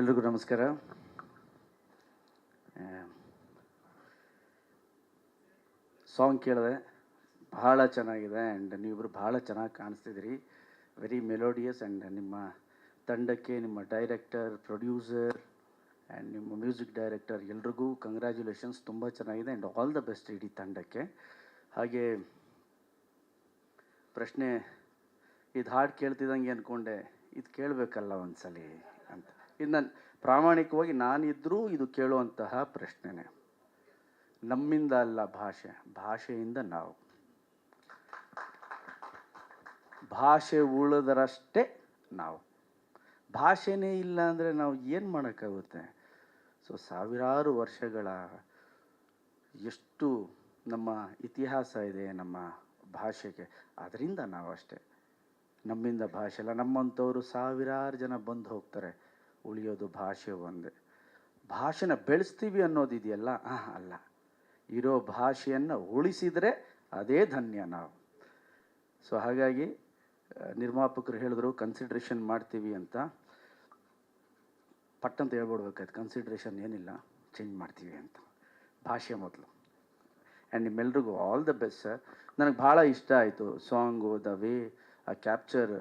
ಎಲ್ರಿಗೂ ನಮಸ್ಕಾರ. ಸಾಂಗ್ ಕೇಳಿದೆ ಬಹಳ ಚೆನ್ನಾಗಿದೆ ಆ್ಯಂಡ್ ನೀವಿಬ್ಬರು ಭಾಳ ಚೆನ್ನಾಗಿ ಕಾಣಿಸ್ತಿದ್ದೀರಿ. ವೆರಿ ಮೆಲೋಡಿಯಸ್ ಆ್ಯಂಡ್ ನಿಮ್ಮ ತಂಡಕ್ಕೆ, ನಿಮ್ಮ ಡೈರೆಕ್ಟರ್ ಪ್ರೊಡ್ಯೂಸರ್ ಆ್ಯಂಡ್ ನಿಮ್ಮ ಮ್ಯೂಸಿಕ್ ಡೈರೆಕ್ಟರ್ ಎಲ್ರಿಗೂ ಕಂಗ್ರ್ಯಾಚುಲೇಷನ್ಸ್ ತುಂಬ ಚೆನ್ನಾಗಿದೆ ಆ್ಯಂಡ್ ಆಲ್ ದ ಬೆಸ್ಟ್ ಇಡೀ ತಂಡಕ್ಕೆ. ಹಾಗೆ ಪ್ರಶ್ನೆ, ಇದು ಹಾಡು ಕೇಳ್ತಿದ್ದಂಗೆ ಅಂದ್ಕೊಂಡೆ ಇದು ಕೇಳಬೇಕಲ್ಲ ಒಂದ್ಸಲಿ ಅಂತ. ಇದು ನಾನು ಪ್ರಾಮಾಣಿಕವಾಗಿ ನಾನಿದ್ರೂ ಇದು ಕೇಳುವಂತಹ ಪ್ರಶ್ನೆನೇ. ನಮ್ಮಿಂದ ಅಲ್ಲ ಭಾಷೆ, ಭಾಷೆಯಿಂದ ನಾವು. ಭಾಷೆ ಉಳಿದರಷ್ಟೇ ನಾವು. ಭಾಷೆನೇ ಇಲ್ಲ ಅಂದರೆ ನಾವು ಏನು ಮಾಡೋಕ್ಕಾಗುತ್ತೆ? ಸೊ, ಸಾವಿರಾರು ವರ್ಷಗಳ ಎಷ್ಟು ನಮ್ಮ ಇತಿಹಾಸ ಇದೆ ನಮ್ಮ ಭಾಷೆಗೆ ಅದರಿಂದ ನಾವು ಅಷ್ಟೇ ನಮ್ಮಿಂದ ಭಾಷೆ ಅಲ್ಲ ನಮ್ಮಂಥವರು ಸಾವಿರಾರು ಜನ ಬಂದು ಹೋಗ್ತಾರೆ. ಉಳಿಯೋದು ಭಾಷೆ ಒಂದೇ. ಭಾಷೆನ ಬೆಳೆಸ್ತೀವಿ ಅನ್ನೋದಿದೆಯಲ್ಲ ಅಲ್ಲ. ಇರೋ ಭಾಷೆಯನ್ನು ಉಳಿಸಿದರೆ ಅದೇ ಧನ್ಯ ನಾವು. ಸೊ ಹಾಗಾಗಿ ನಿರ್ಮಾಪಕರು ಹೇಳಿದ್ರು ಕನ್ಸಿಡ್ರೇಷನ್ ಮಾಡ್ತೀವಿ ಅಂತ. ಪಟ್ಟಂತ ಹೇಳ್ಬಿಡ್ಬೇಕಾಯ್ತು ಕನ್ಸಿಡ್ರೇಷನ್ ಏನಿಲ್ಲ ಚೇಂಜ್ ಮಾಡ್ತೀವಿ ಅಂತ. ಭಾಷೆ ಮೊದಲು. ಆ್ಯಂಡ್ ನಿಮ್ಮೆಲ್ರಿಗೂ ಆಲ್ ದ ಬೆಸ್ಟ್ ಸರ್ ನನಗೆ ಭಾಳ ಇಷ್ಟ ಆಯಿತು ಸಾಂಗು ದ ವೇ ಆ ಕ್ಯಾಪ್ಚರ್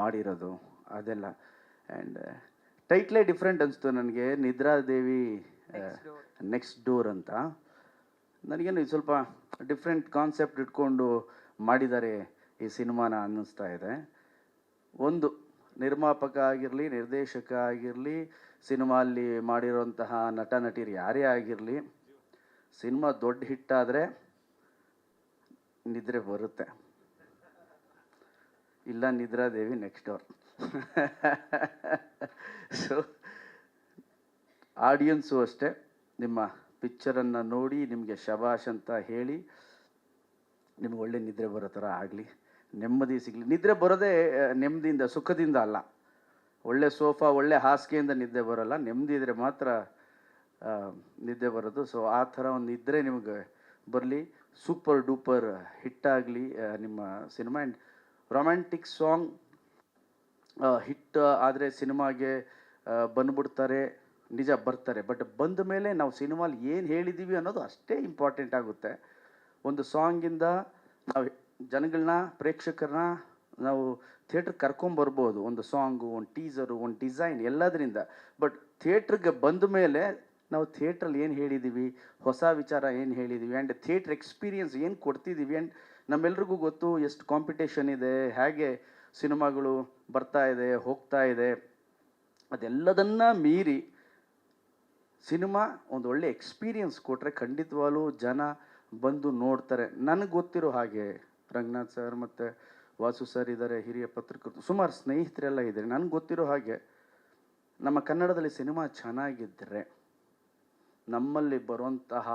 ಮಾಡಿರೋದು, ಅದೆಲ್ಲ. ಆ್ಯಂಡ್ ಟೈಟ್ಲೇ ಡಿಫ್ರೆಂಟ್ ಅನಿಸ್ತು ನನಗೆ. ನಿದ್ರಾದೇವಿ ನೆಕ್ಸ್ಟ್ ಡೋರ್ ಅಂತ. ನನಗೇನು ಇದು ಸ್ವಲ್ಪ ಡಿಫ್ರೆಂಟ್ ಕಾನ್ಸೆಪ್ಟ್ ಇಟ್ಕೊಂಡು ಮಾಡಿದ್ದಾರೆ ಈ ಸಿನಿಮಾನ ಅನ್ನಿಸ್ತಾ ಇದೆ. ಒಂದು ನಿರ್ಮಾಪಕ ಆಗಿರಲಿ ನಿರ್ದೇಶಕ ಆಗಿರಲಿ ಸಿನಿಮಾಲ್ಲಿ ಮಾಡಿರೋಂತಹ ನಟ ನಟಿಯರು ಯಾರೇ ಆಗಿರಲಿ ಸಿನಿಮಾ ದೊಡ್ಡ ಹಿಟ್ಟಾದರೆ ನಿದ್ರೆ ಬರುತ್ತೆ. ಇಲ್ಲ ನಿದ್ರಾದೇವಿ ನೆಕ್ಸ್ಟ್ ಡೋರ್ ಸೊ ಆಡಿಯನ್ಸು ಅಷ್ಟೇ. ನಿಮ್ಮ ಪಿಕ್ಚರನ್ನು ನೋಡಿ, ನಿಮಗೆ ಶಬಾಷ್ ಅಂತ ಹೇಳಿ, ನಿಮ್ಗೆ ಒಳ್ಳೆ ನಿದ್ರೆ ಬರೋ ಥರ ಆಗಲಿ, ನೆಮ್ಮದಿ ಸಿಗಲಿ. ನಿದ್ರೆ ಬರೋದೇ ನೆಮ್ಮದಿಯಿಂದ, ಸುಖದಿಂದ ಅಲ್ಲ. ಒಳ್ಳೆ ಸೋಫಾ, ಒಳ್ಳೆ ಹಾಸಿಗೆಯಿಂದ ನಿದ್ದೆ ಬರೋಲ್ಲ. ನೆಮ್ಮದಿ ಇದ್ರೆ ಮಾತ್ರ ನಿದ್ದೆ ಬರೋದು. ಸೊ ಆ ಥರ ಒಂದು ನಿದ್ರೆ ನಿಮಗೆ ಬರಲಿ. ಸೂಪರ್ ಡೂಪರ್ ಹಿಟ್ಟಾಗಲಿ ನಿಮ್ಮ cinema and romantic song hit, ಆದರೆ ಸಿನಿಮಾಗೆ ಬಂದ್ಬಿಡ್ತಾರೆ, ನಿಜ ಬರ್ತಾರೆ. ಬಟ್ ಬಂದ ಮೇಲೆ ನಾವು ಸಿನಿಮಾಲಿ ಏನು ಹೇಳಿದ್ದೀವಿ ಅನ್ನೋದು ಅಷ್ಟೇ ಇಂಪಾರ್ಟೆಂಟ್ ಆಗುತ್ತೆ. ಒಂದು ಸಾಂಗಿಂದ ನಾವು ಜನಗಳನ್ನ ಪ್ರೇಕ್ಷಕರನ್ನ ನಾವು ಥಿಯೇಟ್ರ್ ಕರ್ಕೊಂಬರ್ಬೋದು ಒಂದು ಸಾಂಗು ಒಂದು ಟೀಸರು ಒಂದು ಡಿಸೈನ್ ಎಲ್ಲದರಿಂದ. ಬಟ್ ಥಿಯೇಟ್ರಿಗೆ ಬಂದ ಮೇಲೆ ನಾವು ಥಿಯೇಟ್ರಲ್ಲಿ ಏನು ಹೇಳಿದ್ದೀವಿ ಹೊಸ ವಿಚಾರ ಏನು ಹೇಳಿದ್ದೀವಿ ಆ್ಯಂಡ್ ಥಿಯೇಟ್ರ್ ಎಕ್ಸ್ಪೀರಿಯನ್ಸ್ ಏನು ಕೊಡ್ತಿದ್ದೀವಿ ಆ್ಯಂಡ್ ನಮ್ಮೆಲ್ರಿಗೂ ಗೊತ್ತು, ಎಷ್ಟು ಕಾಂಪಿಟೇಷನ್ ಇದೆ, ಹೇಗೆ ಸಿನಿಮಾಗಳು ಬರ್ತಾ ಇದೆ, ಹೋಗ್ತಾ ಇದೆ. ಅದೆಲ್ಲದನ್ನ ಮೀರಿ ಸಿನಿಮಾ ಒಂದು ಒಳ್ಳೆ ಎಕ್ಸ್ಪೀರಿಯನ್ಸ್ ಕೊಟ್ಟರೆ ಖಂಡಿತವಾಗ್ಲೂ ಜನ ಬಂದು ನೋಡ್ತಾರೆ. ನನಗೆ ಗೊತ್ತಿರೋ ಹಾಗೆ ರಂಗನಾಥ್ ಸರ್ ಮತ್ತು ವಾಸು ಸರ್ ಇದ್ದಾರೆ ಹಿರಿಯ ಪತ್ರಕರ್ತರು ಸುಮಾರು ಸ್ನೇಹಿತರೆಲ್ಲ ಇದ್ದಾರೆ ನನಗೆ ಗೊತ್ತಿರೋ ಹಾಗೆ ನಮ್ಮ ಕನ್ನಡದಲ್ಲಿ ಸಿನಿಮಾ ಚೆನ್ನಾಗಿದ್ದರೆ ನಮ್ಮಲ್ಲಿ ಬರುವಂತಹ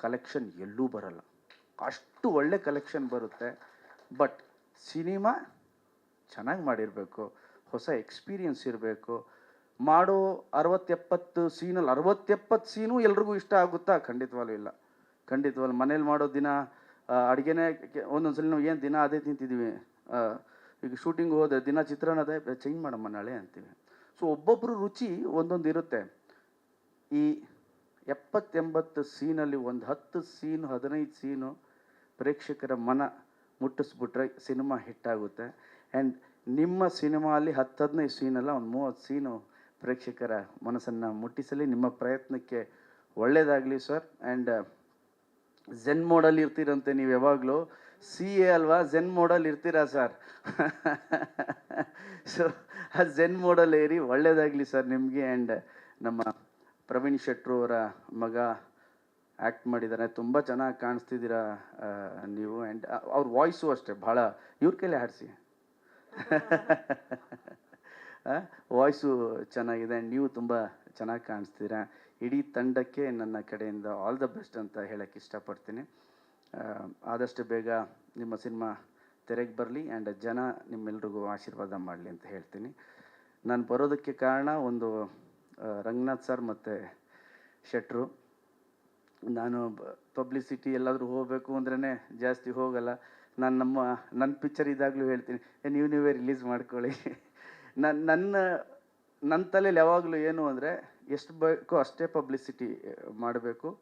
ಕಲೆಕ್ಷನ್ ಎಲ್ಲೂ ಬರಲ್ಲ. ಅಷ್ಟು ಒಳ್ಳೆ ಕಲೆಕ್ಷನ್ ಬರುತ್ತೆ. ಬಟ್ ಸಿನಿಮಾ ಚೆನ್ನಾಗಿ ಮಾಡಿರಬೇಕು, ಹೊಸ ಎಕ್ಸ್ಪೀರಿಯನ್ಸ್ ಇರಬೇಕು. ಮಾಡೋ ಅರವತ್ತೆಪ್ಪತ್ತು ಸೀನಲ್ಲಿ ಅರವತ್ತೆಪ್ಪತ್ತು ಸೀನು ಎಲ್ರಿಗೂ ಇಷ್ಟ ಆಗುತ್ತಾ? ಖಂಡಿತವಾಗ್ಲೂ ಇಲ್ಲ. ಖಂಡಿತವಾಗ್ಲೂ ಮನೇಲಿ ಮಾಡೋ ದಿನ ಅಡುಗೆನೇ ಒಂದೊಂದು ಸಲ ನಾವು ಏನು ದಿನ ಅದೇ ತಿಂತಿದ್ದೀವಿ ಈಗ ಶೂಟಿಂಗ್ ಹೋದೆ ದಿನ ಚಿತ್ರಾನ್ನ ಚೇಂಜ್ ಮಾಡಮ್ಮ ನಾಳೆ ಅಂತೀವಿ. ಸೊ ಒಬ್ಬೊಬ್ಬರು ರುಚಿ ಒಂದೊಂದು ಇರುತ್ತೆ. ಈ ಎಪ್ಪತ್ತೆಂಬತ್ತು ಸೀನಲ್ಲಿ ಒಂದು ಹತ್ತು ಸೀನು ಹದಿನೈದು ಸೀನು ಪ್ರೇಕ್ಷಕರ ಮನ ಮುಟ್ಟಿಸ್ಬಿಟ್ರೆ ಸಿನಿಮಾ ಹಿಟ್ಟಾಗುತ್ತೆ ಆ್ಯಂಡ್ ನಿಮ್ಮ ಸಿನಿಮಾಲಿ ಹತ್ತು ಹದಿನೈದು ಸೀನಲ್ಲ, ಒಂದು ಮೂವತ್ತು ಸೀನು ಪ್ರೇಕ್ಷಕರ ಮನಸ್ಸನ್ನು ಮುಟ್ಟಿಸಲಿ, ನಿಮ್ಮ ಪ್ರಯತ್ನಕ್ಕೆ ಒಳ್ಳೆಯದಾಗಲಿ ಸರ್. ಆ್ಯಂಡ್ ಝೆನ್ ಮೋಡಲ್ಲಿ ಇರ್ತೀರಂತೆ ನೀವು ಯಾವಾಗಲೂ. ಸಿ ಎ ಅಲ್ವಾ? ಝೆನ್ ಮೋಡಲ್ಲಿ ಇರ್ತೀರಾ ಸರ್? ಸೊ ಆ ಝೆನ್ ಮೋಡಲ್ ಏರಿ ಒಳ್ಳೆಯದಾಗಲಿ ಸರ್ ನಿಮಗೆ. ಆ್ಯಂಡ್ ನಮ್ಮ ಪ್ರವೀಣ್ ಶೆಟ್ರು ಅವರ ಮಗ ಆ್ಯಕ್ಟ್ ಮಾಡಿದ್ದಾರೆ ತುಂಬ ಚೆನ್ನಾಗಿ ಕಾಣಿಸ್ತಿದ್ದೀರಾ ನೀವು. ಆ್ಯಂಡ್ ಅವ್ರ ವಾಯ್ಸು ಅಷ್ಟೇ, ಭಾಳ. ಇವ್ರ ಕೈಲಿ ಹಾಡಿಸಿ. ವಾಯ್ಸು ಚೆನ್ನಾಗಿದೆ. ಆ್ಯಂಡ್ ನೀವು ತುಂಬ ಚೆನ್ನಾಗಿ ಕಾಣಿಸ್ತೀರಾ. ಇಡೀ ತಂಡಕ್ಕೆ ನನ್ನ ಕಡೆಯಿಂದ ಆಲ್ ದ ಬೆಸ್ಟ್ ಅಂತ ಹೇಳಕ್ಕೆ ಇಷ್ಟಪಡ್ತೀನಿ. ಆದಷ್ಟು ಬೇಗ ನಿಮ್ಮ ಸಿನಿಮಾ ತೆರೆಗೆ ಬರಲಿ ಆ್ಯಂಡ್ ಜನ ನಿಮ್ಮೆಲ್ರಿಗೂ ಆಶೀರ್ವಾದ ಮಾಡಲಿ ಅಂತ ಹೇಳ್ತೀನಿ. ನಾನು ಬರೋದಕ್ಕೆ ಕಾರಣ ಒಂದು ರಂಗನಾಥ್ ಸರ್ ಮತ್ತು ಶೆಟ್ರು. ನಾನು ಪಬ್ಲಿಸಿಟಿ ಎಲ್ಲಾದರೂ ಹೋಗಬೇಕು ಅಂದ್ರೇ ಜಾಸ್ತಿ ಹೋಗಲ್ಲ. ನಾನು ನಮ್ಮ ನನ್ನ ಪಿಕ್ಚರ್ ಇದಾಗಲೂ ಹೇಳ್ತೀನಿ. "ಏ, ನೀವು ನೀವೇ ರಿಲೀಸ್ ಮಾಡ್ಕೊಳ್ಳಿ. ನನ್ನ ನನ್ನ ನನ್ನ ತಲೆಯಲ್ಲಿ ಯಾವಾಗಲೂ ಏನು ಅಂದರೆ ಎಷ್ಟು ಬೇಕೋ ಅಷ್ಟೇ ಪಬ್ಲಿಸಿಟಿ ಮಾಡಬೇಕು.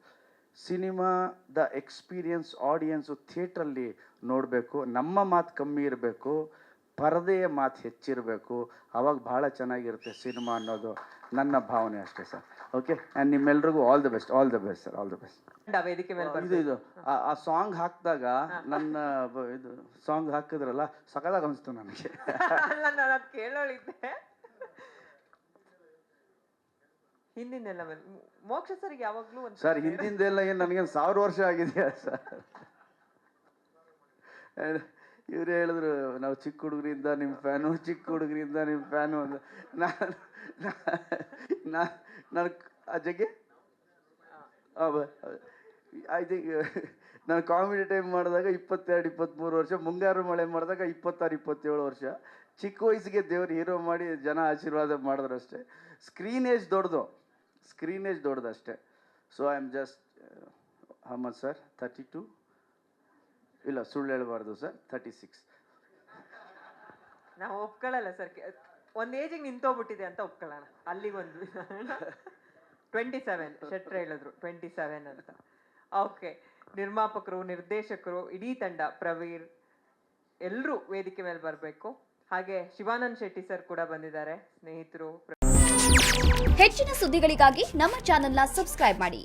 ಸಿನಿಮಾದ ಎಕ್ಸ್ಪೀರಿಯನ್ಸ್ ಆಡಿಯನ್ಸು ಥಿಯೇಟ್ರಲ್ಲಿ ನೋಡಬೇಕು. ನಮ್ಮ ಮಾತು ಕಮ್ಮಿ ಇರಬೇಕು. ಪರದೆಯ ಮಾತು ಹೆಚ್ಚಿರಬೇಕು. ಆವಾಗ ಭಾಳ ಚೆನ್ನಾಗಿರುತ್ತೆ ಸಿನಿಮಾ ಅನ್ನೋದು. ನನ್ನ ಭಾವನೆ ಅಷ್ಟೇ ಸರ್. ಓಕೆ ಆ್ಯಂಡ್ ನಿಮ್ಮೆಲ್ರಿಗೂ all the best all the best sir all the best ವೇದಿಕೆ ಮೇಲೆ ಇದು ಇದು. ಆ- ಆ ಸಾಂಗ್ ಹಾಕಿದಾಗ ನನ್ನ ಬ- ಇದು ಸಾಂಗ್ ಹಾಕಿದ್ರಲ್ಲ ಸಕಲಾಗಿ ಅನಿಸ್ತು ನನಗೆ. ಅಲ್ಲ ನಾನು ಅದು ಕೇಳೋಳಿದ್ದೆ. ಹಿಂದಿನೆಲ್ಲ ಮೇಲೆ ಮೋಕ್ಷ ಸರ್ ಯಾವಾಗ್ಲೂ ಒಂದು ಸರ್. ಹಿಂದಿಂದೆಲ್ಲ ಏನು ನನಗೇನು ಸಾವಿರ ವರ್ಷ ಆಗಿದೆಯಾ ಸರ್ ಇವ್ರು ಹೇಳಿದ್ರು ನಾವು ಚಿಕ್ಕ ಹುಡುಗರಿಂದ ನಿಮ್ಮ ಫ್ಯಾನು ಚಿಕ್ಕ ಹುಡುಗರಿಂದ ನಿಮ್ಮ ಫ್ಯಾನು ಅಂತ. ನಾನು ನಾನು ಆ ಅಜ್ಜಗೆ ಐ ಥಿಂಕ್, ನಾನು ಕಾಮಿಡಿ ಟೈಮ್ ಮಾಡಿದಾಗ ಇಪ್ಪತ್ತೆರಡು ಇಪ್ಪತ್ತ್ಮೂರು ವರ್ಷ, ಮುಂಗಾರು ಮಳೆ ಮಾಡಿದಾಗ ಇಪ್ಪತ್ತಾರು, ಇಪ್ಪತ್ತೇಳು ವರ್ಷ. ಚಿಕ್ಕ ವಯಸ್ಸಿಗೆ ದೇವ್ರು ಹೀರೋ ಮಾಡಿ ಜನ ಆಶೀರ್ವಾದ ಮಾಡಿದ್ರು ಅಷ್ಟೇ. ಸ್ಕ್ರೀನ್ ಏಜ್ ದೊಡ್ಡದು. ಸ್ಕ್ರೀನ್ ಏಜ್ ದೊಡ್ಡದು ಅಷ್ಟೇ. ಸೊ ಐ ಆಮ್ ಜಸ್ಟ್ ಹಮ್ಮದ್ ಸರ್ ತರ್ಟಿ ಟು ಇಲ್ಲ, ಸುಳ್ಳು ಹೇಳಬಾರ್ದು ಸರ್ ತರ್ಟಿ ಸಿಕ್ಸ್ ನಾವು ಒಪ್ಕೊಳ್ಳಲ್ಲ ಸರ್ ಒಂದ್ ಏಜಿಗೆ ನಿಂತೋಗ್ಬಿಟ್ಟಿದೆ ಅಂತ ಒಪ್ಕೊಳ್ಳೋಣ. ಅಲ್ಲಿಗೆ ಒಂದು ಟ್ವೆಂಟಿ ಸೆವೆನ್ ಶೆಟ್ರ್ ಹೇಳಿದ್ರು ಟ್ವೆಂಟಿ ಸೆವೆನ್ ಅಂತ. ಓಕೆ ನಿರ್ಮಾಪಕರು, ನಿರ್ದೇಶಕರು, ಇಡೀ ತಂಡ, ಪ್ರವೀರ್ ಎಲ್ಲರೂ ವೇದಿಕೆ ಮೇಲೆ ಬರಬೇಕು. ಹಾಗೆ ಶಿವಾನಂದ್ ಶೆಟ್ಟಿ ಸರ್ ಕೂಡ ಬಂದಿದ್ದಾರೆ, ಸ್ನೇಹಿತರು ಹೆಚ್ಚಿನ ಸುದ್ದಿಗಳಿಗಾಗಿ ನಮ್ಮ ಚಾನೆಲ್ನ ಸಬ್ಸ್ಕ್ರೈಬ್ ಮಾಡಿ.